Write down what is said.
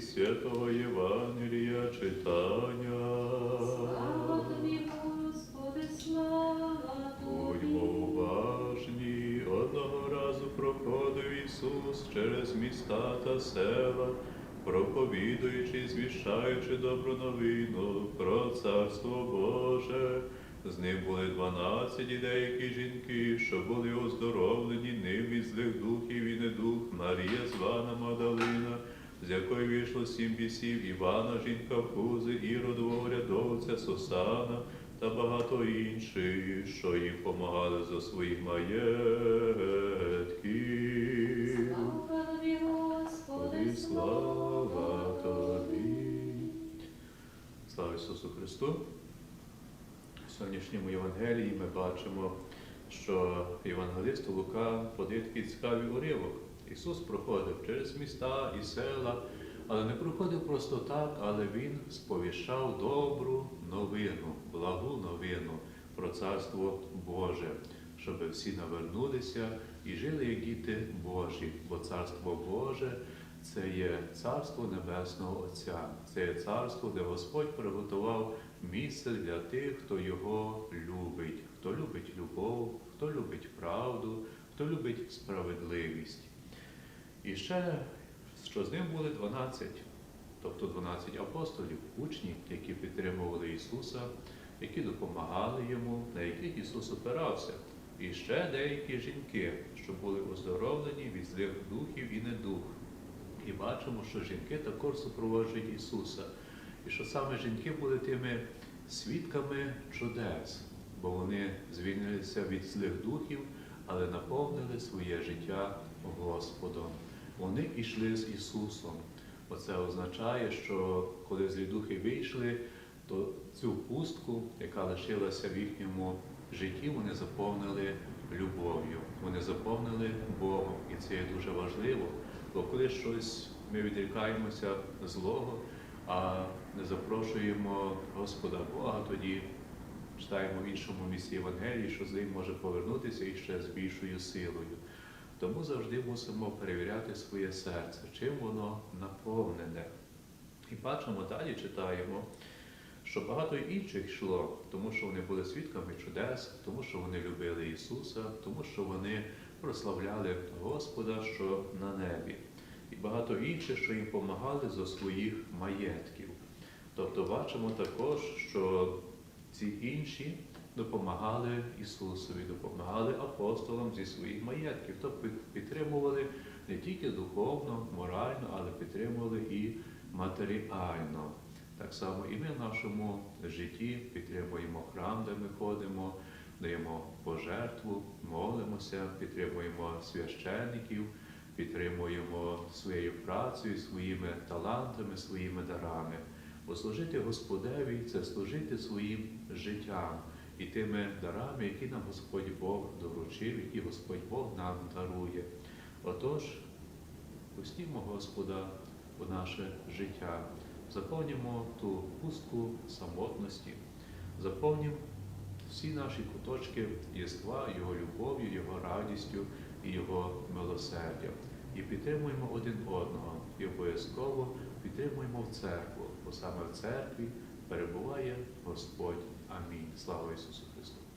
святого Євангелія читання. Слава тобі, Господи, слава Будьмо тобі. уважні, одного разу проходив Ісус через міста та села, проповідуючи, звіщаючи добру новину про Царство Боже. З ним були дванадцять і деякі жінки, що були оздоровлені ним від злих духів і недух, Марія звана Мадалина, з якої вийшло сім бісів, Івана, жінка Кузи, Іродового рядовця, Сосана, та багато інших, що їм помагали за своїх маєтків. Слава Господи, слава тобі. тобі. Слава Ісусу Христу! В сьогоднішньому Євангелії ми бачимо, що євангелист Лука подає такий цікавий уривок. Ісус проходив через міста і села, але не проходив просто так, але Він сповіщав добру новину, благу новину про Царство Боже, щоб всі навернулися і жили як діти Божі, бо Царство Боже це є царство Небесного Отця, це є царство, де Господь приготував місце для тих, хто його любить, хто любить любов, хто любить правду, хто любить справедливість. І ще, що з ним були 12, тобто 12 апостолів, учні, які підтримували Ісуса, які допомагали йому, на яких Ісус опирався. І ще деякі жінки, що були оздоровлені від злих духів і недух. І бачимо, що жінки також супроводжують Ісуса. І що саме жінки були тими свідками чудес, бо вони звільнилися від злих духів, але наповнили своє життя Господом. Вони йшли з Ісусом. Оце означає, що коли злі духи вийшли, то цю пустку, яка лишилася в їхньому житті, вони заповнили любов'ю, вони заповнили Богом. І це є дуже важливо. Бо коли щось ми відрікаємося злого, а не запрошуємо Господа Бога, тоді читаємо в іншому місці Євангелії, що злий може повернутися і ще з більшою силою. Тому завжди мусимо перевіряти своє серце, чим воно наповнене. І бачимо далі, читаємо, що багато інших йшло, тому що вони були свідками чудес, тому що вони любили Ісуса, тому що вони прославляли Господа, що на небі. І багато інших, що їм допомагали зо своїх маєтків. Тобто бачимо також, що ці інші допомагали Ісусові, допомагали апостолам зі своїх маєтків, тобто підтримували не тільки духовно, морально, але підтримували і матеріально. Так само і ми в нашому житті підтримуємо храм, де ми ходимо, даємо пожертву, молимося, підтримуємо священників, підтримуємо своєю працею, своїми талантами, своїми дарами. Бо служити Господеві це служити своїм життям і тими дарами, які нам Господь Бог доручив, які Господь Бог нам дарує. Отож, пустімо Господа у наше життя, заповнімо ту пустку самотності, заповнімо всі наші куточки єства, Його любов'ю, Його радістю і Його милосердям. І підтримуємо один одного, і обов'язково підтримуємо в церкву, бо саме в церкві перебуває Господь. Амінь. Слава Ісусу Христу!